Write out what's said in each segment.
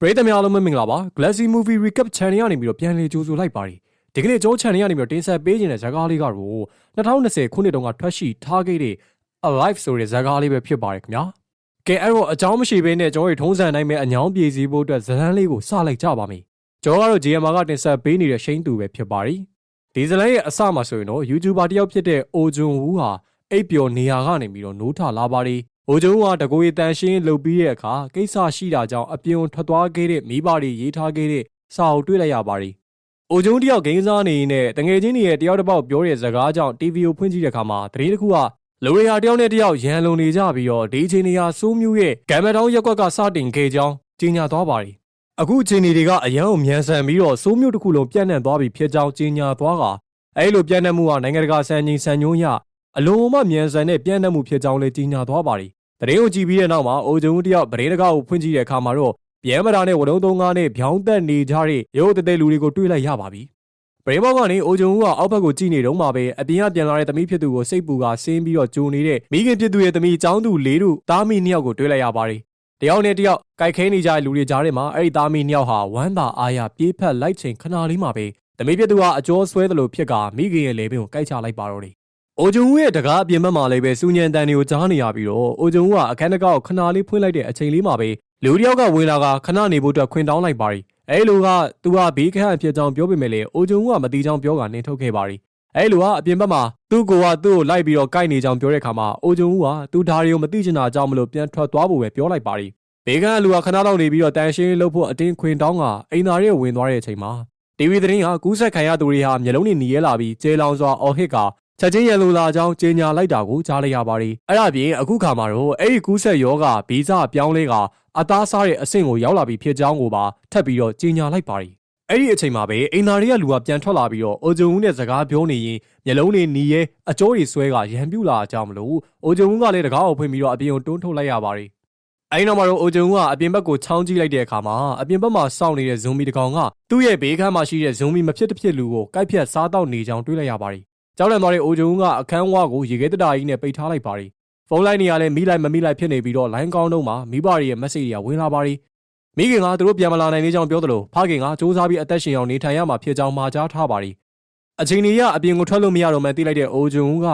ပရိသတ်များအားလုံးပဲမင်္ဂလာပါ Glassy Movie Recap Channel ကနေပြီးတော့ပြန်လည်ကြိုဆိုလိုက်ပါတယ်ဒီကနေ့ကျွန်တော် channel ကနေပြီးတော့တင်ဆက်ပေးခြင်းတဲ့ဇာတ်ကားလေးကတော့2020ခုနှစ်တုန်းကထွက်ရှိထားခဲ့တဲ့ Alive ဆိုတဲ့ဇာတ်ကားလေးပဲဖြစ်ပါတယ်ခင်ဗျာကဲအဲ့တော့အကြောင်းမရှိဘဲနဲ့ကျွန်တော်တို့ထုံးစံတိုင်းပဲအညောင်းပြေစီဖို့အတွက်ဇာတ်လမ်းလေးကိုစလိုက်ကြပါမယ်ကျွန်တော်ကတော့ GMR ကတင်ဆက်ပေးနေတဲ့ရှိန်သူပဲဖြစ်ပါတယ်ဒီဇာတ်လမ်းရဲ့အစမှာဆိုရင်တော့ YouTuber တယောက်ဖြစ်တဲ့ Ojun Wu ဟာအိပ်ပျော်နေရာကနေပြီးတော့နိုးထလာပါတယ်။ အိုကျုံကတကိုရီတန်ရှင်းလုပ်ပြီးတဲ့အခါကိစ္စရှိတာကြောင့်အပြင်ထွက်သွားခဲ့တဲ့မိဘတွေရေးထားခဲ့တဲ့စာအုပ်တွေ့လိုက်ရပါတယ်။အိုကျုံတယောက်ဂိမ်းစားနေနဲ့တငယ်ချင်းတွေရဲ့တယောက်တစ်ပေါက်ပြောတဲ့စကားကြောင့် TV ကိုဖွင့်ကြည့်တဲ့အခါမှာသတင်းတစ်ခုကလူတွေဟာတယောက်နဲ့တယောက်ရန်လုံနေကြပြီးတော့ဒီချိန်နေရာစိုးမျိုးရဲ့ဂမ်မတောင်းရက်ကွက်ကစတင်ခဲ့ကြောင်းကြေညာသွားပါတယ်။အခုချိန်နေတွေကအရန်ကိုမြန်ဆန်ပြီးတော့စိုးမျိုးတစ်ခုလုံးပြန့်နှံ့သွားပြီဖြစ်ကြောင်းကြေညာသွားကအဲလိုပြန့်နှံ့မှုဟာနိုင်ငံတကာစံချိန်စံညွှန်းရအလုံးမမြန်ဆန်တဲ့ပြန့်နှံ့မှုဖြစ်ကြောင်းလည်းကြေညာသွားပါတယ်။ တရင်ကိုကြည့်ပြီးတဲ့နောက်မှာအိုဂျုံတယောက်ဗရေတကားကိုဖွင့်ကြည့်တဲ့အခါမှာတော့ဗျဲမတာနဲ့ဝတုံးသုံးကားနဲ့ဗျောင်းတက်နေကြတဲ့ရုပ်တသေးလူတွေကိုတွေ့လိုက်ရပါပြီ။ဗရေဘောက်ကနေအိုဂျုံကအောက်ဘက်ကိုကြည့်နေတော့မှပဲအပြင်ကပြန်လာတဲ့သမီးဖြစ်သူကိုစိတ်ပူကဆင်းပြီးတော့ကြိုနေတဲ့မိခင်ဖြစ်သူရဲ့သမီးចောင်းသူလေးတို့သားမိနှစ်ယောက်ကိုတွေ့လိုက်ရပါတယ်။တယောက်နဲ့တယောက်ကြိုက်ခဲနေကြတဲ့လူတွေကြားထဲမှာအဲ့ဒီသားမိနှစ်ယောက်ဟာဝမ်းသာအားရပြေးဖက်လိုက်ချိန်ခဏလေးမှာပဲသမီးဖြစ်သူကအကျော်ဆွဲသလိုဖြစ်ကမိခင်ရဲ့လေပင်ကိုကြိုက်ချလိုက်ပါတော့တယ် အိုဂျုံဦးရဲ့တကားအပြင်ဘက်မှာလည်းပဲစူညံတန်တွေကိုကြားနေရပြီးတော့အိုဂျုံဦးကအခန်းတကားကိုခဏလေးဖွင့်လိုက်တဲ့အချိန်လေးမှာပဲလူတယောက်ကဝင်လာကခဏနေဖို့အတွက်ခွင်တောင်းလိုက်ပါရီအဲလိုကသူကဘေးခန့်အဖြစ်ကြောင်းပြောပေမဲ့လေအိုဂျုံဦးကမတိကြောင်းပြောကနေထုတ်ခဲ့ပါရီအဲလိုကအပြင်ဘက်မှာသူ့ကိုကသူ့ကိုလိုက်ပြီးတော့ကြိုက်နေကြောင်းပြောတဲ့ခါမှာအိုဂျုံဦးကသူဒါတွေကိုမသိချင်တာကြောင့်မလို့ပြန်ထွက်သွားဖို့ပဲပြောလိုက်ပါရီဘေးခန့်လူကခဏလောက်နေပြီးတော့တန်ရှင်းလုပ်ဖို့အတင်းခွင်တောင်းကအိမ်သားရဲ့ဝင်သွားတဲ့အချိန်မှာ TV သတင်းဟာကူးဆက်ခံရသူတွေဟာမျိုးလုံးတွေหนีရဲလာပြီးကျေလောင်စွာအော်ဟစ်က ချက်ချင်းရန်လိုလာကြောင်းကြေညာလိုက်တာကိုကြားလိုက်ရပါတယ်။အဲ့ဒါပြင်အခုခါမှာတော့အဲ့ဒီကူးဆက်ယောဂဗီဇပြောင်းလဲကအသားစားတဲ့အဆင့်ကိုရောက်လာပြီဖြစ်ကြောင်းကိုပါထပ်ပြီးတော့ကြေညာလိုက်ပါတယ်။အဲ့ဒီအချိန်မှာပဲအိမ်သားတွေကလူကပြန်ထွက်လာပြီးတော့အိုဂျုံဦးနဲ့စကားပြောနေရင်မျက်လုံးတွေหนีရဲအကျိုးတွေဆွဲကရန်ပြူလာကြမလို့အိုဂျုံဦးကလည်းတကားကိုဖွင့်ပြီးတော့အပြင်ကိုတွန်းထုတ်လိုက်ရပါတယ်။အဲဒီနောက်မှာတော့အိုဂျုံကအပြင်ဘက်ကိုချောင်းကြည့်လိုက်တဲ့အခါမှာအပြင်ဘက်မှာစောင့်နေတဲ့ဇွန်မီတကောင်ကသူ့ရဲ့ဘေးခန်းမှာရှိတဲ့ဇွန်မီမဖြစ်တစ်ဖြစ်လူကိုကိုက်ဖြတ်စားတော့နေကြောင်းတွေးလိုက်ရပါတယ်။ ကြောက်လန့်သွားတဲ့အိုဂျုံကအခန်းဝါကိုရေခဲတတာကြီးနဲ့ပိတ်ထားလိုက်ပါတယ်။ဖုန်းလိုင်းတွေကလည်းမိလိုက်မမိလိုက်ဖြစ်နေပြီးတော့လိုင်းကောင်းတော့မှမိဘတွေရဲ့ message တွေကဝင်လာပါတယ်။မိခင်ကသူတို့ပြန်မလာနိုင်သေးကြောင်းပြောသလိုဖခင်ကစူးစမ်းပြီးအသက်ရှင်အောင်နေထိုင်ရမှာဖြစ်ကြောင်းမှာကြားထားပါတယ်။အချိန်ကြီးကအပြင်ကိုထွက်လို့မရတော့မှသိလိုက်တဲ့အိုဂျုံက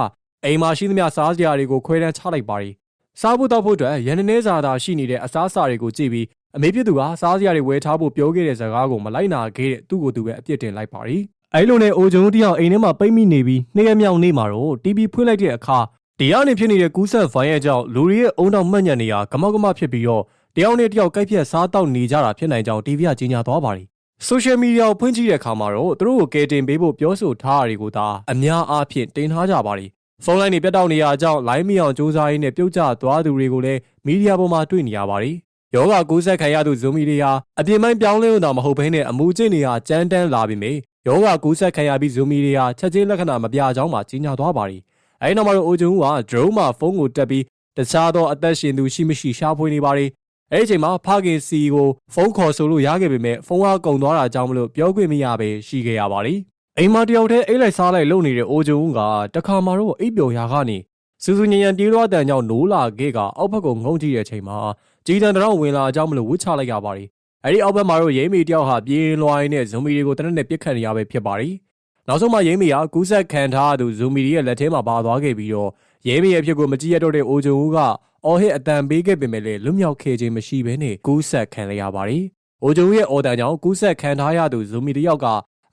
အိမ်မှာရှိသမျှစားစရာတွေကိုခွဲတန်းချလိုက်ပါတယ်။စားဖို့တောက်ဖို့အတွက်ရန်နေစာသာရှိနေတဲ့အစားအစာတွေကိုကြည့်ပြီးအမေဖြစ်သူကစားစရာတွေဝယ်ထားဖို့ပြောခဲ့တဲ့စကားကိုမလိုက်နာခဲ့တဲ့သူ့ကိုယ်သူပဲအပြစ်တင်လိုက်ပါတယ်။ အဲလိုနဲ့အိုဂျုံတယောက်အိမ်ထဲမှာပိတ်မိနေပြီးနှစ်ရက်မြောက်နေ့မှာတော့ TV ဖွင့်လိုက်တဲ့အခါဒီကနေဖြစ်နေတဲ့ကူးဆက်ဗိုင်းရဲ့ကြောင့်လူတွေရဲ့အုံတောင်မှတ်ညံနေရကမောက်ကမဖြစ်ပြီးတော့တယောက်နဲ့တယောက်ကိုက်ဖြတ်စားတောက်နေကြတာဖြစ်နိုင်ကြောင်း TV ကကြေညာသွားပါတယ်။ social media ကိုဖွင့်ကြည့်တဲ့အခါမှာတော့သူတို့ကိုကယ်တင်ပေးဖို့ပြောဆိုထားတာတွေကိုသာအများအားဖြင့်တင်ထားကြပါတယ်။ဖုန်းလိုင်းတွေပြတ်တောက်နေရအကြောင်းလိုင်းမီအောင်စူးစမ်းရင်းနဲ့ပြုတ်ကျသွားသူတွေကိုလည်းမီဒီယာပေါ်မှာတွေ့နေရပါတယ်။ယောဂကူးဆက်ခံရသူဇိုမီတွေဟာအပြင်ပိုင်းပြောင်းလဲလို့တော့မဟုတ်ဘဲနဲ့အမူအကျင့်တွေဟာကြမ်းတမ်းလာပြီမေ ယောဂကူးဆက်ခံရပြီးဇိုမီတွေဟာချက်ချင်းလက္ခဏာမပြကြောင်းမှကြီးညာသွားပါတယ်။အဲဒီနောက်မှာတော့အိုဂျုံက drone မှာဖုန်းကိုတက်ပြီးတခြားသောအသက်ရှင်သူရှိမရှိရှာဖွေနေပါတယ်။အဲဒီအချိန်မှာဖခင်စီကိုဖုန်းခေါ်ဆိုလို့ရခဲ့ပေမဲ့ဖုန်းကကုန်သွားတာကြောင့်မလို့ပြောခွင့်မရပဲရှိခဲ့ရပါတယ်။အိမ်မှာတယောက်တည်းအိတ်လိုက်စားလိုက်လုပ်နေတဲ့အိုဂျုံကတခါမှတော့အိပ်ပျော်ရာကနေစူးစူးညံညံပြေးလွှားတန်ကြောင့်နိုးလာခဲ့ကအောက်ဘက်ကိုငုံကြည့်တဲ့အချိန်မှာကြီးတန်တောင်ဝင်လာအကြောင်းမလို့ဝှချလိုက်ရပါတယ်။ အဲဒီအောက်ဘက်မှာတော့ရဲမီတယောက်ဟာပြေးလွှားရင်းနဲ့ဇွန်မီတွေကိုတနက်နဲ့ပြစ်ခတ်နေရပဲဖြစ်ပါတယ်။နောက်ဆုံးမှရဲမီကကူးဆက်ခံထားသူဇွန်မီတွေရဲ့လက်ထဲမှာပါသွားခဲ့ပြီးတော့ရဲမီရဲ့ဖြစ်ကိုမကြည့်ရတော့တဲ့အိုဂျုံဦးကအော်ဟစ်အတန်ပေးခဲ့ပေမဲ့လည်းလွတ်မြောက်ခဲ့ခြင်းမရှိဘဲနဲ့ကူးဆက်ခံရရပါတယ်။အိုဂျုံဦးရဲ့အော်တန်ကြောင့်ကူးဆက်ခံထားရသူဇွန်မီတယောက်က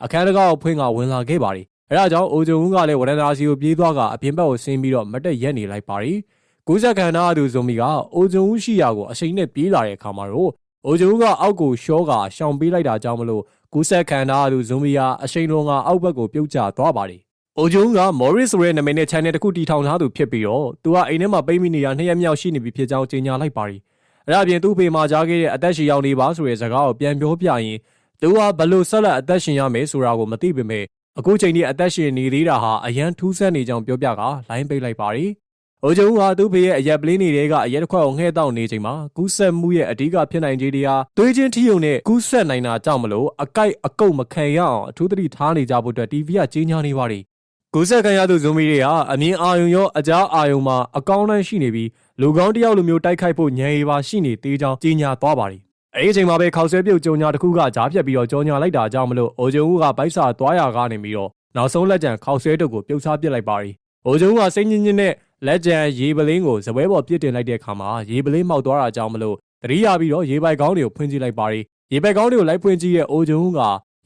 အခန်းတကားကိုဖွင့်ကဝင်လာခဲ့ပါတယ်။အဲဒါကြောင့်အိုဂျုံဦးကလည်းဝရန်ဒါစီကိုပြေးသွားကအပြင်ဘက်ကိုဆင်းပြီးတော့မတက်ရက်နေလိုက်ပါတယ်။ကူးဆက်ခံထားသူဇွန်မီကအိုဂျုံဦးရှိရာကိုအချိန်နဲ့ပြေးလာတဲ့အခါမှာတော့ အိုဂျုံဦးကအောက်ကိုရှောကရှောင်ပေးလိုက်တာကြောင့်မလို့ကူးဆက်ခံထားသူဇွန်မီကအချိန်လုံးကအောက်ဘက်ကိုပြုတ်ကျသွားပါတယ်။အိုဂျုံက Morris ဆိုတဲ့နာမည်နဲ့ channel တစ်ခုတည်ထောင်ထားသူဖြစ်ပြီးတော့သူကအိမ်ထဲမှာပိတ်မိနေတာနှစ်ရက်မြောက်ရှိနေပြီဖြစ်ကြောင်းကြေညာလိုက်ပါတယ်။အဲဒါပြင်သူ့ဖေမှာကြားခဲ့တဲ့အသက်ရှင်ရောက်နေပါဆိုတဲ့စကားကိုပြန်ပြောပြရင်သူကဘလို့ဆက်လက်အသက်ရှင်ရမယ်ဆိုတာကိုမသိပေမဲ့အခုချိန်ထိအသက်ရှင်နေသေးတာဟာအရန်ထူးဆန်းနေကြောင်းပြောပြကလိုင်းပိတ်လိုက်ပါတယ်။ အိုဂျုံဟာသူ့ဖေရဲ့အရက်ပလင်းတွေကအရက်တစ်ခွက်ကိုငှဲ့တောက်နေချိန်မှာကူးဆက်မှုရဲ့အဓိကဖြစ်နိုင်ခြေတွေဟာသွေးချင်းထိယုံနဲ့ကူးဆက်နိုင်တာကြောင့်မလို့အကိုက်အကုတ်မခံရအောင်အထူးသတိထားနေကြဖို့အတွက် TV ကကြေညာနေပါတယ်။ကူးဆက်ခံရသူဇွန်မီတွေဟာအမြင်အာရုံရောအကြားအာရုံမှာအကောင်းတန်းရှိနေပြီးလူကောင်းတယောက်လိုမျိုးတိုက်ခိုက်ဖို့ညံရီပါရှိနေသေးကြောင်းကြေညာသွားပါတယ်အဲဒီအချိန်မှာပဲခောက်ဆွဲပြုတ်ကြုံညာတစ်ခုကကြားဖြတ်ပြီးတော့ကြောညာလိုက်တာကြောင့်မလို့အိုဂျုံဦးကဗိုက်စာသွားရကားနေပြီးတော့နောက်ဆုံးလက်ကျန်ခောက်ဆွဲတုပ်ကိုပြုတ်စားပစ်လိုက်ပါရီအိုဂျုံဦးကစိတ်ညစ်ညစ်နဲ့ လက်ကျန်ရေပလင်းကိုဇပွဲပေါ်ပြစ်တင်လိုက်တဲ့အခါမှာရေပလင်းမောက်သွားတာကြောင့်မလို့တတိယပြီးတော့ရေပိုက်ကောင်းတွေကိုဖွင့်ကြည့်လိုက်ပါရီရေပိုက်ကောင်းတွေကိုလိုက်ဖွင့်ကြည့်တဲ့အိုဂျုံဦးက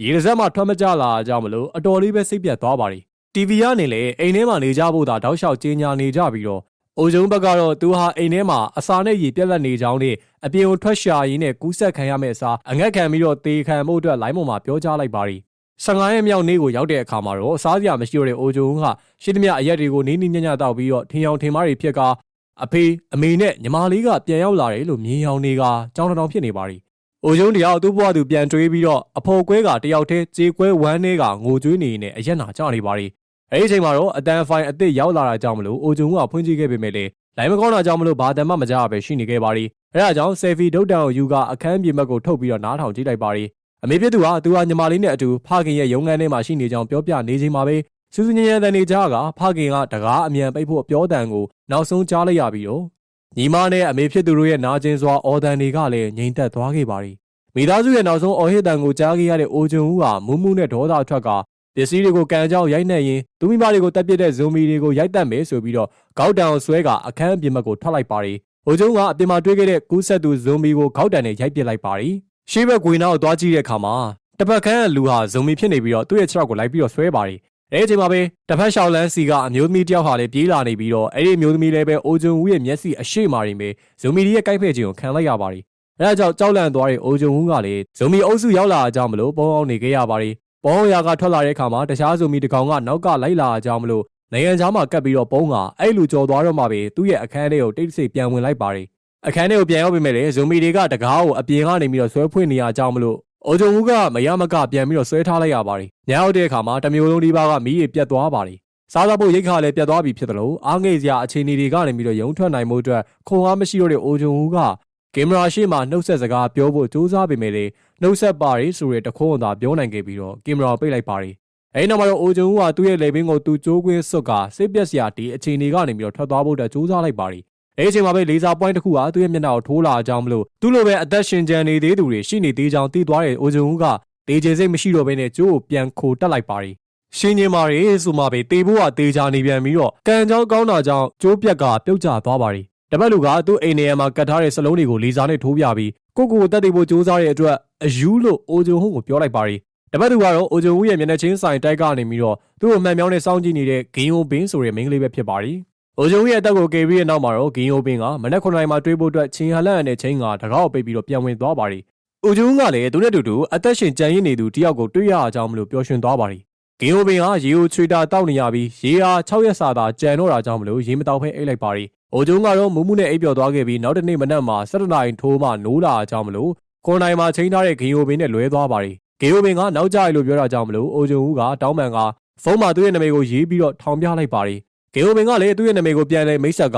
ရေတစ်စက်မှထွက်မကြလာကြောင့်မလို့အတော်လေးပဲစိတ်ပြတ်သွားပါရီ TV ကနေလည်းအိမ်ထဲမှာနေကြဖို့သာတောက်လျှောက်ကြီးညာနေကြပြီးတော့အိုဂျုံဘက်ကတော့သူဟာအိမ်ထဲမှာအစာနဲ့ရေပြက်လက်နေကြောင်းနဲ့အပြင်ကိုထွက်ရှာရင်းနဲ့ကူးဆက်ခံရမယ့်အစားအငတ်ခံပြီးတော့တေခံမှုအတွက်လိုင်းပေါ်မှာပြောကြားလိုက်ပါရီ 15ရက်မြောက်နေ့ကိုရောက်တဲ့အခါမှာတော့စားစရာမရှိတော့တဲ့အိုဂျုံကရှိသမျှအရက်တွေကိုနီးနီးညံ့ညံ့တောက်ပြီးတော့ထင်အောင်ထင်မှားတွေဖြစ်ကအဖေအမေနဲ့ညီမလေးကပြန်ရောက်လာတယ်လို့မြင်အောင်နေကကြောင်းတောင်ဖြစ်နေပါရီအိုဂျုံတယောက်သူ့ဘဝသူပြန်တွေးပြီးတော့အဖော်ကွဲကတယောက်တည်းကြေကွဲဝမ်းနေကငိုကြွေးနေနေအရက်နာကြနေပါရီအဲ့ဒီအချိန်မှာတော့အတန်ဖိုင်အစ်စ်ရောက်လာတာကြောင့်မလို့အိုဂျုံကဖွင့်ကြည့်ခဲ့ပေမဲ့လေလိုင်းမကောင်းတာကြောင့်မလို့ဘာတမ်းမှမကြရပဲရှိနေခဲ့ပါရီအဲ့ဒါကြောင့်ဆယ်ဖီဒုတ်တန်ကိုယူကအခန်းပြင်ဘက်ကိုထုတ်ပြီးတော့နားထောင်ကြည့်လိုက်ပါရီ အမေပြသူဟာသူဟာညီမလေးနဲ့အတူဖခင်ရဲ့ရုံးခန်းထဲမှာရှိနေကြောင်းပြောပြနေချိန်မှာပဲစူးစူးညံ့ညံ့တန်နေကြကဖခင်ကတကားအမြန်ပိတ်ဖို့ပြောတန်ကိုနောက်ဆုံးကြားလိုက်ရပြီးတော့ညီမနဲ့အမေဖြစ်သူတို့ရဲ့နာကျင်စွာအော်တန်တွေကလည်းငြိမ်သက်သွားခဲ့ပါရီမိသားစုရဲ့နောက်ဆုံးအော်ဟစ်တန်ကိုကြားခဲ့ရတဲ့အိုဂျုံဦးကမူးမူးနဲ့ဒေါသအထွက်ကပစ္စည်းတွေကိုကန်ကြောက်ရိုက်နှက်ရင်သူမိမတွေကိုတပ်ပစ်တဲ့ဇွန်မီတွေကိုရိုက်တတ်မယ်ဆိုပြီးတော့ကောက်တံကိုဆွဲကအခန်းအပြင်ဘက်ကိုထွက်လိုက်ပါရီ။ဟိုကျုံကအပြင်မှာတွေးခဲ့တဲ့ကူးဆက်သူဇွန်မီကိုကောက်တံနဲ့ရိုက်ပစ်လိုက်ပါရီ။ ရှေးဘက်ဂွေနာကိုသွားကြည့်တဲ့အခါမှာတစ်ဖက်ခန်းကလူဟာဇွန်မီဖြစ်နေပြီးတော့သူ့ရဲ့ခြေထောက်ကိုလိုက်ပြီးတော့ဆွဲပါရီ။အဲဒီအချိန်မှာပဲတစ်ဖက်ရှောက်လန်းစီကအမျိုးသမီးတယောက်ဟာလည်းပြေးလာနေပြီးတော့အဲ့ဒီအမျိုးသမီးလည်းပဲအိုဂျုံဦးရဲ့မျက်စိအရှိမာရီမေဇွန်မီရဲ့ကိုက်ဖက်ခြင်းကိုခံလိုက်ရပါရီ။အဲဒါကြောင့်ကြောက်လန့်သွားတဲ့အိုဂျုံဦးကလည်းဇွန်မီအုပ်စုရောက်လာအကြောင်းမလို့ပုံအောင်နေခဲ့ရပါရီ။ပေါင်းရာကထွက်လာတဲ့အခါမှာတခြားဇူမီတကောင်ကနောက်ကလိုက်လာကြအောင်မလို့နိုင်ငံခြားမှာကပ်ပြီးတော့ပုံးကအဲ့လူကြော်သွားတော့မှပဲသူ့ရဲ့အခန်းထဲကိုတိတ်တဆိတ်ပြန်ဝင်လိုက်ပါရီ အခန်းထဲကိုပြန်ရောက်ပြီးမဲ့လေဇူမီတွေကတကားကိုအပြင်ကနေပြီးတော့ဆွဲဖွင့်နေရကြအောင်မလို့အိုဂျုံဦးကမရမကပြန်ပြီးတော့ဆွဲထားလိုက်ရပါရီညရောက်တဲ့အခါမှာတမျိုးလုံးဒီပါကမီးရပြတ်သွားပါရီစားသောက်ဖို့ရိတ်ခါလည်းပြတ်သွားပြီဖြစ်တယ်လို့အားငယ်စရာအခြေအနေတွေကနေပြီးတော့ရုံထွက်နိုင်မှုအတွက်ခွန်အားမရှိတော့တဲ့အိုဂျုံဦးကကင်မရာရှေ့မှာနှုတ်ဆက်စကားပြောဖို့စူးစမ်းပေမဲ့လေနှုတ်ဆက်ပါရီဆိုတဲ့တခုံးသာပြောနိုင်ခဲ့ပြီးတော့ကင်မရာပိတ်လိုက်ပါရီအဲဒီနောက်မှာတော့အိုဂျုံဦးကသူ့ရဲ့လေဘင်းကိုသူ့ကြိုးကွင်းစွတ်ကစိတ်ပြက်စရာဒီအခြေအနေကနေပြီးတော့ထွက်သွားဖို့အတွက်စူးစမ်းလိုက်ပါရီ အဲဒီအချိန်မှာပဲလေဆာပွိုင်းတစ်ခုဟာသူ့ရဲ့မျက်နှာကိုထိုးလာအောင်မလို့သူ့လိုပဲအသက်ရှင်ကျန်နေသေးသူတွေရှိနေသေးကြောင်းသိသွားတဲ့အိုဂျုံဦးကတေချေစိတ်မရှိတော့ဘဲနဲ့ကျိုးကိုပြန်ခိုတက်လိုက်ပါရီရှင်ကြီးမာရီဆိုမှပဲတေဖို့ကတေချာနေပြန်ပြီးတော့ကံကြောင်းကောင်းတာကြောင့်ကျိုးပြက်ကပြုတ်ကျသွားပါရီတပတ်လူကသူ့အိမ်နေရာမှာကတ်ထားတဲ့စလုံးတွေကိုလေဆာနဲ့ထိုးပြပြီးကိုကိုကိုတက်သိဖို့စူးစမ်းတဲ့အတွက်အယူလို့အိုဂျုံဟုကိုပြောလိုက်ပါရီတပတ်သူကတော့အိုဂျုံဦးရဲ့မျက်နှာချင်းဆိုင်တိုက်ကနေပြီးတော့သူ့ကိုမှန်မြောင်းနဲ့စောင့်ကြည့်နေတဲ့ဂင်းယိုဘင်းဆိုတဲ့မိန်းကလေးပဲဖြစ်ပါရီ အိုဂျုံဦးရဲ့အသက်ကိုကေပြီးတဲ့နောက်မှာတော့ဂင်းယိုဘင်းကမနက်9နာရီမှာတွေးဖို့အတွက်ချင်းဟလန်နဲ့ချင်းကတကားကိုပိတ်ပြီးတော့ပြန်ဝင်သွားပါရီအိုဂျုံကလည်းသူနဲ့တူတူအသက်ရှင်ကြံရည်နေသူတယောက်ကိုတွေ့ရအောင်မလို့ပျော်ရွှင်သွားပါရီဂင်းယိုဘင်းကရေကိုချွေတာတောက်နေရပြီးရေဟာ6ရက်စာသာကြံတော့တာကြောင့်မလို့ရေမတောက်ဖဲအိတ်လိုက်ပါရီအိုဂျုံကတော့မူးမူးနဲ့အိပ်ပျော်သွားခဲ့ပြီးနောက်တစ်နေ့မနက်မှာ7နာရီထိုးမှနိုးလာအောင်ကြောင့်မလို့ခွန်နိုင်မှာချိန်ထားတဲ့ဂင်းယိုဘင်းနဲ့လွဲသွားပါရီဂေယိုဘင်ကနောက်ကျရလို့ပြောတာကြောင့်မလို့အိုဂျုံဦးကတောင်းပန်ကဖုန်းမှာသူ့ရဲ့နာမည်ကိုရေးပြီးတော့ထောင်ပြလိုက်ပါရီ ဂေယိုဘင်ကလည်းသူ့ရဲ့နာမည်ကိုပြန်လဲမိတ်ဆက်က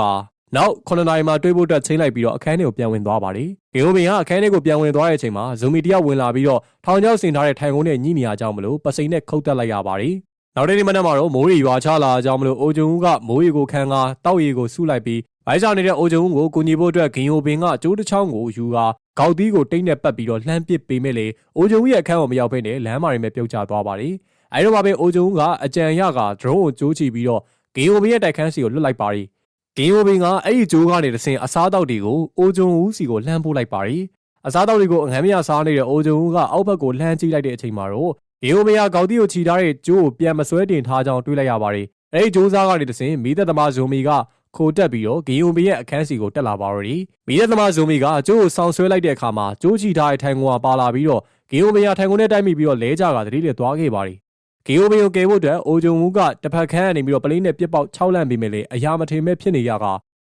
နောက်9နာရီမှတွေးဖို့အတွက်ချိန်လိုက်ပြီးတော့အခန်းထဲကိုပြန်ဝင်သွားပါရီဂေယိုဘင်ကအခန်းထဲကိုပြန်ဝင်သွားတဲ့အချိန်မှာဇူမီတယောက်ဝင်လာပြီးတော့ထောင်ချောက်ဆင်ထားတဲ့ထိုင်ကုန်းနဲ့ညှိနေရကြောင်းမလို့ပစိန်နဲ့ခုတ်တက်လိုက်ရပါရီနောက်တဲ့နေ့မနက်မှာတော့မိုးရီရွာချလာကြောင်းမလို့အိုဂျုံဦးကမိုးရီကိုခံကာတောက်ရီကိုစုလိုက်ပြီးဘိုင်းစားနေတဲ့အိုဂျုံဦးကိုကူညီဖို့အတွက်ဂင်ယိုဘင်ကကျိုးတစ်ချောင်းကိုယူကာဂေါက်သီးကိုတိတ်နဲ့ပတ်ပြီးတော့လှမ်းပစ်ပေးမဲ့လေအိုဂျုံဦးရဲ့အခန်းကိုမရောက်ဘဲနဲ့လမ်းမာရီမဲ့ပြုတ်ကျသွားပါရီအဲတော့မှပဲအိုဂျုံဦးကအကြံရကဒရုန်းကိုကျိုးချပြီးတော့ ဂင်ယိုဘင်ရဲ့တိုက်ခန်းစီကိုလွတ်လိုက်ပါရီဂင်ယိုဘင်ကအဲ့ဒီကျိုးကနေတဆင်အစားတောက်တွေကိုအိုဂျုံဦးစီကိုလှမ်းပို့လိုက်ပါရီအစားတောက်တွေကိုအငမ်းမရစားနေတဲ့အိုဂျုံဦးကအောက်ဘက်ကိုလှမ်းကြည့်လိုက်တဲ့အချိန်မှာတော့ဂင်ယိုဘင်ကဂေါက်သီးကိုခြိထားတဲ့ကျိုးကိုပြန်မဆွဲတင်ထားကြောင်းတွေးလိုက်ရပါရီအဲ့ဒီကျိုးစားကနေတဆင်မိသက်သမားဇိုမီကခိုတက်ပြီးတော့ဂီယုံဘီရဲ့အခန်းစီကိုတက်လာပါတော့တယ်။မိရဲ့သမားဇိုမီကကျိုးကိုဆောင်းဆွဲလိုက်တဲ့အခါမှာကျိုးချီထားတဲ့ထိုင်ကုန်ကပါလာပြီးတော့ဂီယုံဘီကထိုင်ကုန်နဲ့တိုက်မိပြီးတော့လဲကြကတတိလက်သွားခဲ့ပါသည်။ ဂီယုံဘီကိုကယ်ဖို့အတွက်အိုဂျုံမူကတစ်ဖက်ခန်းကနေပြီးတော့ပလင်းနဲ့ပြစ်ပေါက်6လန့်ပြီးမြဲလေအရာမထင်မဲ့ဖြစ်နေရက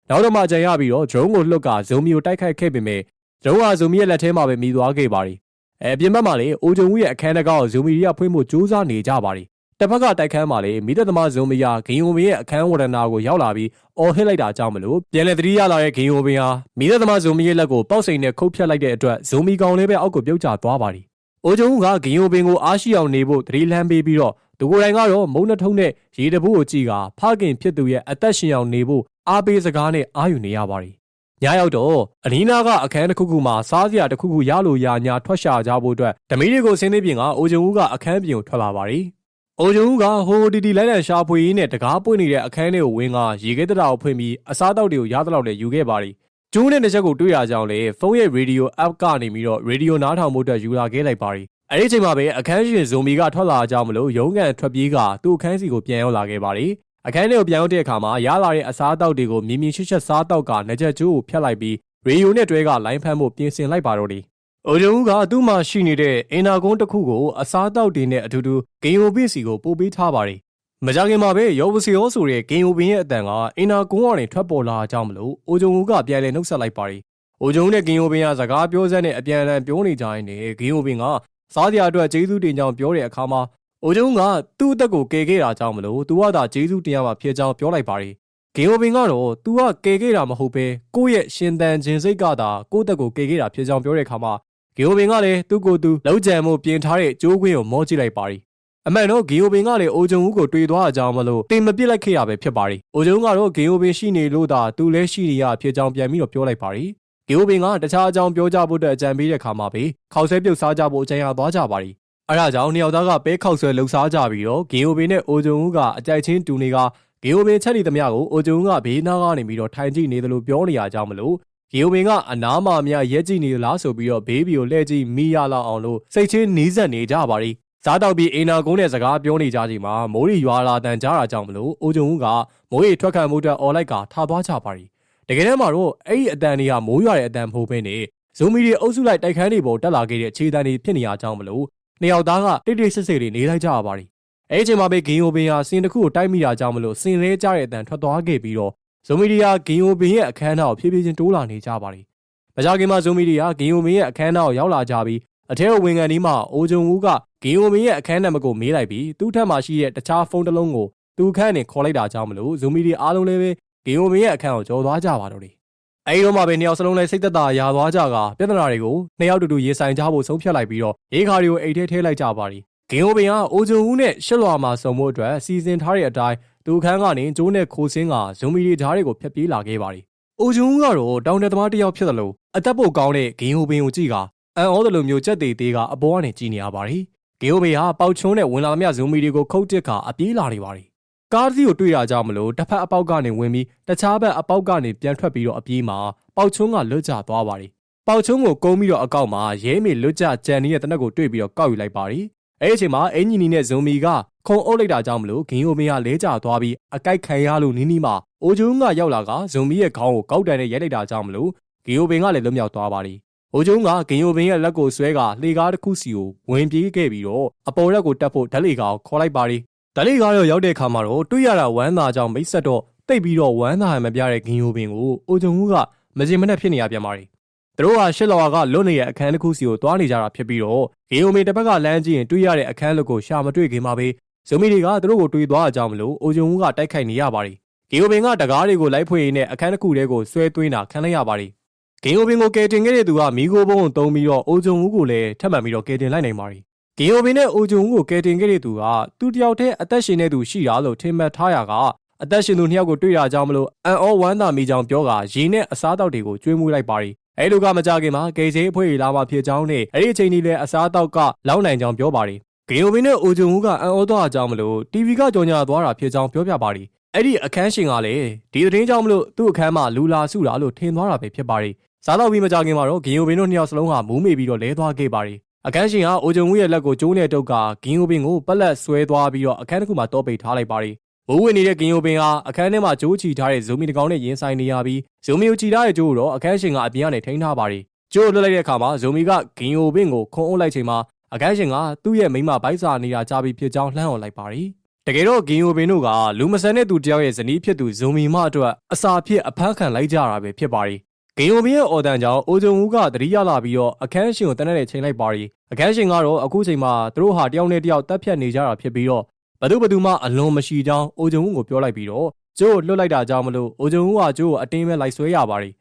နောက်တော့မှကြံရပြီးတော့ဂျုံကိုလှုပ်ကဇိုမီကိုတိုက်ခိုက်ခဲ့ပေမဲ့ဂျုံကဇိုမီရဲ့လက်ထဲမှာပဲမိသွားခဲ့ပါသည်။အဲပြင်ဘက်မှာလေအိုဂျုံဦးရဲ့အခန်းတကားကိုဇိုမီတွေကဖွင့်ဖို့ကြိုးစားနေကြပါသည်တစ်ဖက်ကတိုက်ခန်းမှာလေမိသက်သမားဇုံမယာဂိယုံဘင်ရဲ့အခန်းဝရဏာကိုရောက်လာပြီးအော်ဟစ်လိုက်တာကြောင့်မလို့ပြန်လေသတိရလာတဲ့ဂိယုံဘင်ဟာမိသက်သမားဇုံမရဲ့လက်ကိုပေါက်စိန်နဲ့ခုတ်ဖြတ်လိုက်တဲ့အတွက်ဇုံမီကောင်လေးပဲအောက်ကိုပြုတ်ကျသွားပါသည်။ အိုဂျုံကဂိယုံဘင်ကိုအားရှိအောင်နေဖို့သတိလမ်းပေးပြီးတော့သူကိုယ်တိုင်ကတော့မုံနှထုံးနဲ့ရေတပူးကိုကြည့်ကဖခင်ဖြစ်သူရဲ့အသက်ရှင်အောင်နေဖို့အားပေးစကားနဲ့အာယူနေရပါသည်ညရောက်တော့အနီးနားကအခန်းတစ်ခုခုမှာစားစရာတစ်ခုခုရလို့ရညာထွက်ရှာကြဖို့အတွက်ဓမီတွေကိုဆင်းသေးပြင်ကအိုဂျုံဦးကအခန်းပြင်ကိုထွက်လာပါတယ်။အိုဂျုံဦးကဟိုတီတီလိုက်လံရှာဖွေရင်းနဲ့တကားပွင့်နေတဲ့အခန်းထဲကိုဝင်ကရေခဲတတာကိုဖွင့်ပြီးအစားတောက်တွေကိုရသလောက်နဲ့ယူခဲ့ပါတယ်။ ကျူးနဲ့တစ်ချက်ကိုတွေ့ရကြောင်းလေဖုန်းရဲ့ရေဒီယို app ကနေပြီးတော့ရေဒီယိုနားထောင်မှုအတွက်ယူလာခဲ့လိုက်ပါတယ်။အဲဒီအချိန်မှာပဲအခန်းရှင်ဇိုမီကထွက်လာကြမလို့ရုံးကန်ထွက်ပြေးကသူ့အခန်းစီကိုပြန်ရောက်လာခဲ့ပါတယ်။အခန်းထဲကိုပြန်ရောက်တဲ့အခါမှာရလာတဲ့အစားအသောက်တွေကိုမြင်မြင်ရှစ်ရှက်စားတော့ကငကြက်ကျိုးကိုဖျက်လိုက်ပြီးရေဒီယိုနဲ့တွဲကလိုင်းဖမ်းဖို့ပြင်ဆင်လိုက်ပါတော့တယ်။အိုဂျုံဦးကသူ့မှာရှိနေတဲ့အင်နာကုန်းတစ်ခုကိုအစားအသောက်တွေနဲ့အတူတူဂိန်ယိုပစ်စီကိုပို့ပေးထားပါတယ်။ မကြခင်မှာပဲရောဘစီရောဆိုတဲ့ဂိန်ယိုပင်ရဲ့အတန်ကအင်နာကုန်းကနေထွက်ပေါ်လာကြောင်းမလို့အိုဂျုံဦးကပြန်လည်နှုတ်ဆက်လိုက်ပါတယ်။အိုဂျုံနဲ့ဂိန်ယိုပင်ကစကားပြောစက်နဲ့အပြန်အလှန်ပြောနေကြရင်လေဂိန်ယိုပင်ကစားစရာအတွက်ကျေးဇူးတင်ကြောင်းပြောတဲ့အခါမှာအိုဂျုံကသူ့အသက်ကိုကယ်ခဲ့တာကြောင့်မလို့သူကသာကျေးဇူးတင်ရမှာဖြစ်ကြောင်းပြောလိုက်ပါတယ်။ဂေယိုပင်ကတော့ तू ကကယ်ခဲ့တာမဟုတ်ပဲကိုယ့်ရဲ့ရှင်တန်ခြင်းစိတ်ကသာကိုယ့်တက်ကိုကယ်ခဲ့တာဖြစ်ကြောင်းပြောတဲ့အခါမှာဂေယိုပင်ကလည်းသူ့ကိုယ်သူလောက်ကြံမှုပြင်ထားတဲ့ကြိုးခွင်းကိုမောကြည့်လိုက်ပါတယ်။ အမှန်တော့ဂေယိုပင်ကလည်းအိုဂျုံဦးကိုတွေ့သွားကြအောင်မလို့တင်မပစ်လိုက်ခဲ့ရပဲဖြစ်ပါတယ်။အိုဂျုံကတော့ဂေယိုပင်ရှိနေလို့သာသူလည်းရှိနေရဖြစ်ကြောင်းပြန်ပြီးတော့ပြောလိုက်ပါတယ်။ဂေယိုပင်ကတခြားအကြောင်းပြောကြဖို့အတွက်အကြံပေးတဲ့အခါမှာပဲခေါက်ဆွဲပြုတ်စားကြဖို့အကြံရသွားကြပါတယ်။အဲဒါကြောင့်နှစ်ယောက်သားကပဲခောက်ဆွဲလှုပ်ရှားကြပြီးတော့ဂေယိုပင်နဲ့အိုဂျုံဦးကအကြိုက်ချင်းတူနေကဂေယိုပင်ချက်နေသမျှကိုအိုဂျုံကဘေးနားကနေပြီးတော့ထိုင်ကြည့်နေတယ်လို့ပြောနေရကြောင်းမလို့ဂေယိုပင်ကအနားမှာမြရက်ကြည့်နေလားဆိုပြီးတော့ဘေးဘီကိုလှည့်ကြည့်မိရလောက်အောင်လို့စိတ်ချင်းနီးစပ်နေကြပါရီ စားတော့ပြီးအိနာကုန်းနဲ့စကားပြောနေကြချိန်မှာမိုးရီရွာလာတန်ကြတာကြောင့်မလို့အိုဂျုံကမိုးရီထွက်ခံမှုအတွက်အော်လိုက်ကထားသွားကြပါရီတကယ်တမ်းမှာတော့အဲ့ဒီအတန်တွေကမိုးရွာတဲ့အတန်မဟုတ်ဘဲနဲ့ဇိုမီတွေအုပ်စုလိုက်တိုက်ခန်းတွေပေါ်တက်လာခဲ့တဲ့ခြေတန်းတွေဖြစ်နေရကြောင်းမလို့နှစ်ယောက်သားကတိတ်တိတ်ဆိတ်ဆိတ်လေးနေလိုက်ကြပါရီအဲ့ဒီအချိန်မှာပဲဂင်ယိုပင်ဟာစင်တစ်ခုကိုတိုက်မိတာကြောင့်မလို့စင်လဲကြတဲ့အတန်ထွက်သွားခဲ့ပြီးတော့ဇိုမီဒီယာဂင်ယိုပင်ရဲ့အခမ်းအနားကိုဖြည်းဖြည်းချင်းတိုးလာနေကြပါလိမ့်။မကြခင်မှာဇိုမီဒီယာဂင်ယိုပင်ရဲ့အခမ်းအနားကိုရောက်လာကြပြီးအထဲဝင်ကန်ဒီမှာအိုဂျုံဦးက ဂင်ယိုပင်ရဲ့အခမ်းအနားကိုမေးလိုက်ပြီးသူ့ထက်မှရှိတဲ့တခြားဖုန်းတစ်လုံးကိုသူခန့်နဲ့ခေါ်လိုက်တာကြောင့်မလို့ဇိုမီဒီအားလုံးလည်းပဲဂင်ယိုပင်ရဲ့အခန်းကိုကြော်သွားကြပါတော့တယ်။အဲဒီတော့မှပဲနှစ်ယောက်စလုံးလည်းစိတ်သက်သာရာသွားကြကပြဿနာတွေကိုနှစ်ယောက်တူတူရေဆိုင်ကြဖို့ဆုံးဖြတ်လိုက်ပြီးတော့ရေခါတွေကိုအိတ်ထဲထည့်လိုက်ကြပါလိမ့်ဂင်အိုပင်ကအိုဂျုံဦးနဲ့ရှစ်လွာမှာစုံမှုအတွက်စီစဉ်ထားတဲ့အတိုင်းသူခန်းကနေကျိုးနဲ့ခိုးစင်းကဇုံမီတွေဓားတွေကိုဖျက်ပြေးလာခဲ့ပါတယ်။အိုဂျုံဦးကတော့တောင်တသမားတစ်ယောက်ဖြစ်တယ်လို့အသက်ပုတ်ကောင်းတဲ့ဂင်အိုပင်ကိုကြည့်ကအန်အောတယ်လိုမျိုးကြက်သေးသေးကအပေါ်ကနေကြည့်နေရပါတယ်။ ဂင်အိုပင်ဟာပေါက်ချုံးနဲ့ဝင်လာသမျှဇုံမီတွေကိုခုတ်တစ်ကအပြေးလာနေပါတယ်။ကားစီးကိုတွေ့ရကြမလို့တစ်ဖက်အပေါက်ကနေဝင်ပြီးတခြားဘက်အပေါက်ကနေပြန်ထွက်ပြီးတော့အပြေးမှာပေါက်ချုံးကလွတ်ကျသွားပါတယ်။ပေါက်ချုံးကိုကုန်းပြီးတော့အကောက်မှာရဲမေလွတ်ကျကြံနေတဲ့တနက်ကိုတွေ့ပြီးတော့ကောက်ယူလိုက်ပါတယ်အဲ့ဒီအချိန်မှာအင်ဂျီနီနဲ့ဇွန်မီကခုံအုပ်လိုက်တာကြောင့်မလို့ဂင်ယိုမီကလဲကျသွားပြီးအကိုက်ခံရလို့နီးနီးမှာအိုဂျုံကရောက်လာကဇွန်မီရဲ့ခေါင်းကိုကောက်တန်နဲ့ရိုက်လိုက်တာကြောင့်မလို့ဂင်ယိုပင်ကလည်းလွတ်မြောက်သွားပါလိ အိုဂျုံကဂင်ယိုပင်ရဲ့လက်ကိုဆွဲကလှေကားတစ်ခုစီကိုဝင်ပြေးခဲ့ပြီးတော့အပေါ်ရက်ကိုတက်ဖို့ဓာတ်လေကားကိုခေါ်လိုက်ပါလိဓာတ်လေကားရောရောက်တဲ့အခါမှာတော့တွေ့ရတာဝမ်းသာကြောင့်မိတ်ဆက်တော့တိတ်ပြီးတော့ဝမ်းသာမပြတဲ့ဂင်ယိုပင်ကိုအိုဂျုံကမစင်မနဲ့ဖြစ်နေရပြန်ပါလိသူတို့ဟာရှစ်လော်ကလွတ်နေတဲ့အခန်းတစ်ခုစီကိုသွားနေကြတာဖြစ်ပြီးတော့ဂေယိုမီတစ်ဘက်ကလမ်းကြည့်ရင်တွေ့ရတဲ့အခန်းလွတ်ကိုရှာမတွေ့ခင်မှာပဲဇိုမီတွေကသူတို့ကိုတွေ့သွားကြမလို့အိုဂျုံဦးကတိုက်ခိုက်နေရပါတယ်ဂေယိုပင်ကတကားတွေကိုလိုက်ဖွေရင်းနဲ့အခန်းတစ်ခုတည်းကိုဆွဲသွင်းတာခံလိုက်ရပါတ ယ်ဂေယိုပင်ကိုကယ်တင်ခဲ့တဲ့သူကမီဂိုဘုံကိုတုံးပြီးတော့အိုဂျုံဦးကိုလည်းထပ်မံပြီးတော့ကယ်တင်လိုက်နိုင်ပါတယ်ဂေယိုပင်နဲ့အိုဂျုံဦးကိုကယ်တင်ခဲ့တဲ့သူကသူတယောက်တည်းအသက်ရှင်တဲ့သူရှိတာလို့ထင်မှတ်ထားရကအသက်ရှင်သူနှစ်ယောက်ကိုတွေ့ရကြမလို့အန်အောဝမ်းသာမိကြောင်ပြောကရေနဲ့အစားအသောက်တွေကိုကျွေးမွေးလိုက်ပါတယ်အဲလိုကမကြခင်မှာဂေဆေးအဖွဲ့လာမှဖြစ်ကြောင်းနဲ့အဲ့ဒီအချိန်ကြီးလဲအစားအသောက်ကလောက်နိုင်ကြောင်းပြောပါတယ်ဂေယိုဘင်းနဲ့အိုဂျုံဦးကအန်အောသွားအကြောင်းမလို့ TV ကကြော်ညာသွားတာဖြစ်ကြောင်းပြောပြပါတယ်အဲ့ဒီအခန်းရှင်ကလည်းဒီသတင်းကြောင့်မလို့သူ့အခန်းမှာလူလာစုတာလို့ထင်သွားတာပဲဖြစ်ပါတယ် စားတော့ပြီးမကြခင်မှာတော့ဂင်ယိုဘင်းတို့နှစ်ယောက်စလုံးဟာမူးမေပြီးတော့လဲသွားခဲ့ပါတယ်အခန်းရှင်ကအိုဂျုံဦးရဲ့လက်ကိုကျိုးနဲ့တုတ်ကဂင်ယိုဘင်းကိုပက်လက်ဆွဲသွားပြီးတော့အခန်းတစ်ခုမှာတောပိတ်ထားလိုက်ပါတယ်မိုးဝင်နေတဲ့ကင်ယိုပင်ဟာအခန်းထဲမှာကြိုးချီထားတဲ့ဇိုမီတကောင်နဲ့ရင်ဆိုင်နေရပြီးဇိုမီကိုချီထားတဲ့ကြိုးကိုတော့အခန်းရှင်ကအပြင်ကနေထိန်းထားပါတယ်။ကြိုးလွှတ်လိုက်တဲ့အခါမှာဇိုမီကကင်ယိုပင်ကိုခုံအုပ်လိုက်ချိန်မှာအခန်းရှင်ကသူ့ရဲ့မိမဘိုက်စာနေတာကြားပြီးဖြစ်ကြောင်းလှမ်းော်လိုက်ပါတယ်။တကယ်တော့ဂင်ယိုပင်တို့ကလူမဆန်တဲ့သူတယောက်ရဲ့ဇနီးဖြစ်သူဇိုမီမအတွက်အစာဖြစ်အဖမ်းခံလိုက်ကြတာပဲဖြစ်ပါတယ်။ ဂင်ယိုပင်ရဲ့အော်တန်ကြောင့်အိုဂျုံဦးကတတိယလာပြီးတော့အခန်းရှင်ကိုတနက်နဲ့ချိန်လိုက်ပါတယ်။အခန်းရှင်ကတော့အခုချိန်မှာသူတို့ဟာတယောက်နဲ့တယောက်တက်ဖြတ်နေကြတာဖြစ်ပြီးတော့ဘသူဘသူမှအလွန်မရှိကြောင်းအိုဂျုံဦးကိုပြောလိုက်ပြီးတော့ကျိုးကိုလွတ်လိုက်တာကြောင့်မလို့အိုဂျုံဦးကကျိုးကိုအတင်းပဲလိုက်ဆွဲရပါတယ်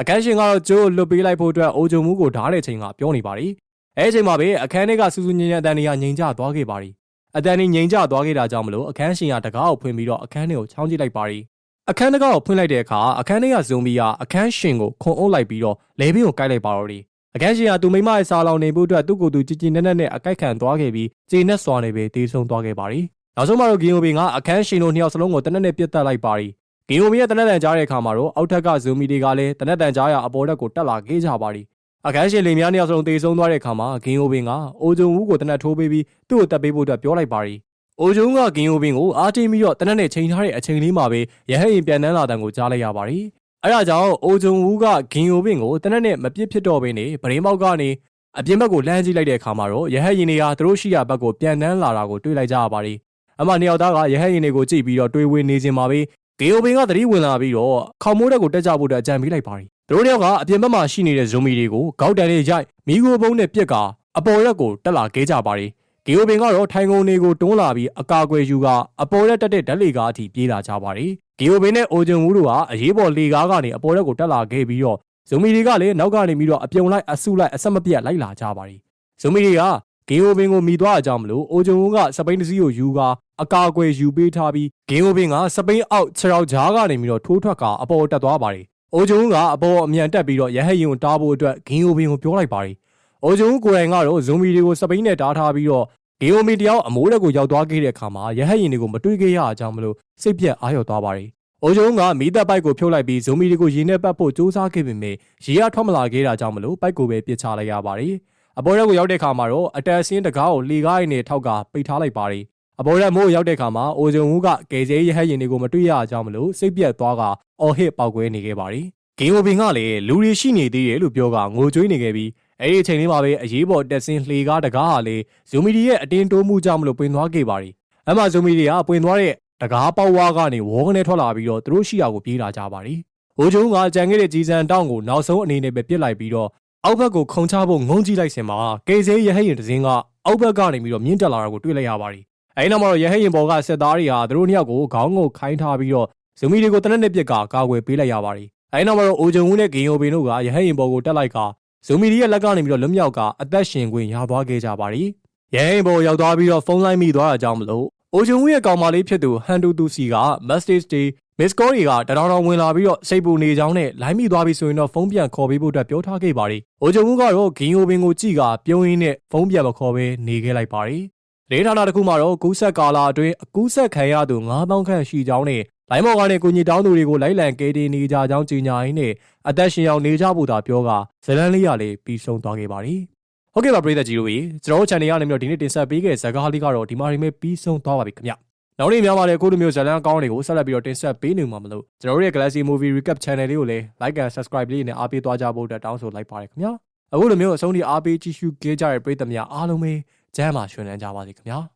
အခန်းရှင်ကတော့ကျိုးကိုလွတ်ပေးလိုက်ဖို့အတွက်အိုဂျုံဦးကိုဓားတဲ့ချိန်ကပြောနေပါတယ်အဲချိန်မှာပဲအခန်းထဲကစူးစူးညံ့ညံ့အတန်တွေကငြိမ်ကျသွားခဲ့ပါတယ်အတန်တွေငြိမ်ကျသွားခဲ့တာကြောင့်မလို့အခန်းရှင်ကတကားကိုဖွင့်ပြီးတော့အခန်းထဲကိုချောင်းကြည့်လိုက်ပါတယ် အခန်းတကားကိုဖွင့်လိုက်တဲ့အခါအခန်းထဲကဇွန်မီကအခန်းရှင်ကိုခွန်အုပ်လိုက်ပြီးတော့လဲဘင်းကိုကိုက်လိုက်ပါတော့တယ်အခန်းရှင်ကသူမိမရဲ့စာလောင်နေဖို့အတွက်သူ့ကိုယ်သူကြည်ကြည်နက်နက်နဲ့အကိုက်ခံသွားခဲ့ပြီးကျေနပ်စွာနဲ့ပဲတေးဆုံးသွားခဲ့ပါတယ်နောက်ဆုံးမှာတော့ဂီယိုဘင်ကအခန်းရှင်တို့နှစ်ယောက်စလုံးကိုတနက်နဲ့ပြတ်တက်လိုက်ပါတယ်ဂီယိုဘင်ရဲ့တနက်တန်ကြားတဲ့အခါမှာတော့အောက်ထက်ကဇွန်မီတွေကလည်းတနက်တန်ကြားရအပေါ်တက်ကိုတက်လာခဲ့ကြပါတယ်အခန်းရှင်လင်များနှစ်ယောက်စလုံးတေးဆုံးသွားတဲ့အခါမှာဂီယိုဘင်ကအိုဂျုံဦးကိုတနက်ထိုးပေးပြီးသူ့ကိုတက်ပေးဖို့အတွက်ပြောလိုက်ပါတယ် အိုဂျုံကဂီယိုဘင်ကိုအားတင်းပြီးတော့တနက်နဲ့ချိန်ထားတဲ့အချိန်လေးမှာပဲရဟရင်ပြန်နှန်းလာတဲ့ကိုကြားလိုက်ရပါတယ်အဲဒါကြောင့်အိုဂျုံဦးကဂင်ယိုဘင်ကိုတနက်နဲ့မပြစ်ဖြစ်တော့ဘဲနဲ့ဗရင်မောက်ကနေအပြင်ဘက်ကိုလှမ်းကြည့်လိုက်တဲ့အခါမှာတော့ရဟရင်တွေကသူတို့ရှိရာဘက်ကိုပြန်နှန်းလာတာကိုတွေ့လိုက်ကြရပါတယ်အမနှစ်ယောက်သားကရဟရင်တွေကိုကြည့်ပြီးတော့တွေးဝေနေခြင်းမှာပဲဂင်ယိုဘင်ကသတိဝင်လာပြီးတော့ခေါမိုးတက်ကိုတက်ကြဖို့အတွက်အကြံပေးလိုက်ပါတယ်သူတို့တယောက်ကအပြင်ဘက်မှာရှိနေတဲ့ဇွန်မီတွေကိုဂေါက်တန်နဲ့ရိုက်မိโกဘုံနဲ့ပြက်က အပေါ်ရက်ကိုတက်လာခဲ့ကြပါတယ် ဂီယိုဘင်ကတော့ထိုင်ကုန်တွေကိုတွန်းလာပြီးအကာအကွယ်ယူကအပေါ်ရက်တက်တဲ့ဓာတ်လေကားအထိပြေးလာကြပါတယ်။ဂီယိုဘင်နဲ့အိုဂျွန်ဝူတို့ကအရေးပေါ်လေကားကနေအပေါ်ရက်ကိုတက်လာခဲ့ပြီးတော့ဇိုမီတွေကလည်းနောက်ကနေပြီးတော့အပြုံလိုက်အဆုလိုက်အဆက်မပြတ်လိုက်လာကြပါတယ်။ဇိုမီတွေကဂီယိုဘင်ကိုမိသွားအကြောင်းမလို့အိုဂျွန်ဝူကစပိန်တစည်းကိုယူကအကာအကွယ်ယူပေးထားပြီးဂီယိုဘင်ကစပိန်အောက်ခြေထောက်ကြားကနေပြီးတော့ထိုးထွက်ကအပေါ်တက်သွားပါတယ်။အိုဂျွန်ဝူကအပေါ်အမြန်တက်ပြီးတော့ရဟတ်ရင်ကိုတားဖို့အတွက်ဂီယိုဘင်ကိုပြောလိုက်ပါတယ်။ အိုဂျွန်ဝူကိုယ်တိုင်ကတော့ဇိုမီတွေကိုစပိန်နဲ့တားထားပြီးတော့ဂီယိုမီတယောက်အမိုးတက်ကိုရောက်သွားခဲ့တဲ့အခါမှာရဟတ်ရင်တွေကိုမတွေ့ခဲ့ရအကြောင်းမလို့စိတ်ပြက်အားရသွားပါတယ်။အိုဂျုံကမီးတပ်ပိုက်ကိုဖြုတ်လိုက်ပြီးဇိုမီတွေကိုရေနဲ့ပတ်ဖို့စူးစမ်းခဲ့ပေမဲ့ရေရထွက်မလာခဲ့တာကြောင့်မလို့ပိုက်ကိုပဲပစ်ချလိုက်ရပါတယ်။အပေါ်ရက်ကိုရောက်တဲ့အခါမှာတော့အတက်ဆင်းတကားကိုလေကားရည်နဲ့ထောက်ကပိတ်ထားလိုက်ပါတယ်။အပေါ်ရက်မိုးရောက်တဲ့အခါမှာအိုဂျုံကကယ်ဆယ်ရဟတ်ရင်တွေကိုမတွေ့ရအကြောင်းမလို့စိတ်ပြက်သွားကအော်ဟစ်ပေါက်ကွဲနေခဲ့ပါတယ်။ဂီယိုဘင်ကလည်းလူတွေရှိနေသေးတယ်လို့ပြောကငိုကြွေးနေခဲ့ပြီး အဲ့ဒီအချိန်လေးမှာပဲအရေးပေါ်တက်ဆင်းလှေကားတကားဟာလေဇူမီဒီရဲ့အတင်းတိုးမှုကြောင့်မလို့ပွင့်သွားခဲ့ပါရီအမှဇူမီဒီကပွင့်သွားတဲ့တကားပေါဝါကနေဝေါကနေထွက်လာပြီးတော့သူတို့ရှိရာကိုပြေးလာကြပါရီဟိုကျုံကကြံခဲ့တဲ့ကြီးစံတောင်းကိုနောက်ဆုံးအနေနဲ့ပဲပြစ်လိုက်ပြီးတော့အောက်ဘက်ကိုခုံချဖို့ငုံကြည့်လိုက်စင်မှာကေဆေးရဟရင်တစင်းကအောက်ဘက်ကနေပြီးတော့မြင့်တက်လာတာကိုတွေ့လိုက်ရပါရီအဲဒီနောက်မှာတော့ရဟရင်ဘော်ကစစ်သားတွေဟာသူတို့နှစ်ယောက်ကိုခေါင်းကိုခိုင်းထားပြီးတော့ဇူမီတွေကိုတနက်နဲ့ပြစ်ကကာကွယ်ပေးလိုက်ရပါရီအဲဒီနောက်မှာတော့အိုဂျုံဦးနဲ့ဂင်ယိုဘင်တို့ကရဟရင်ဘော်ကိုတက်လိုက်က ဇူမီဒီရဲ့လက်ကနေပြီးတော့လွတ်မြောက်ကအသက်ရှင်ခွင့်ရသွားခဲ့ကြပါရီ။ရဲရင်ပေါ်ရောက်သွားပြီးတော့ဖုန်းလိုင်းမိသွားတာကြောင့်မလို့အိုဂျုံဝီရဲ့ကောင်မလေးဖြစ်သူဟန်တူတူစီက Message Day Miss Call တွေကတတော်တော်ဝင်လာပြီးတော့စိတ်ပူနေကြောင်းနဲ့လိုင်းမိသွားပြီဆိုရင်တော့ဖုန်းပြန်ခေါ်ပေးဖို့အတွက်ပြောထားခဲ့ပါရီ။အိုဂျုံဝီကတော့ဂင်ယိုဘင်ကိုကြည့်ကပြုံးရင်းနဲ့ဖုန်းပြန်မခေါ်ဘဲနေခဲ့လိုက်ပါရီ။ဒေတာနာတစ်ခုမှာတော့ကူးဆက်ကာလာအတွင်းအကူးဆက်ခံရသူ9000ခန့်ရှိကြောင်းနဲ့ လိုင်းမော်ကနေကိုကြီးတောင်းသူတွေကိုလိုက်လံကဲတင်နေကြကြောင်းကြေညာရင်းနဲ့အသက်ရှင်အောင်နေကြဖို့သာပြောကဇလန်းလေးရလေးပြီးဆုံးသွားခဲ့ပါရီ။ဟုတ်ကဲ့ပါပရိသတ်ကြီးတို့ရေကျွန်တော်တို့ channel ကနေပြီးတော့ဒီနေ့တင်ဆက်ပေးခဲ့ဇာကားလေးကတော့ဒီမှာနေမဲ့ပြီးဆုံးသွားပါပြီခင်ဗျ။နောက်နေ့များပါလေအခုလိုမျိုးဇလန်းအကောင်းတွေကိုဆက်လက်ပြီးတော့တင်ဆက်ပေးနေမှာမလို့ကျွန်တော်တို့ရဲ့ Galaxy Movie Recap channel လေးကိုလည်း like and subscribe လေးနဲ့အားပေးသွားကြဖို့အတွက်တောင်းဆိုလိုက်ပါရခင်ဗျာ။အခုလိုမျိုးအဆုံးထိအားပေးကြည့်ရှုခဲ့ကြတဲ့ပရိသတ်များအားလုံးပဲကျမ်းမာရှင်လန်းကြပါစေခင်ဗျာ။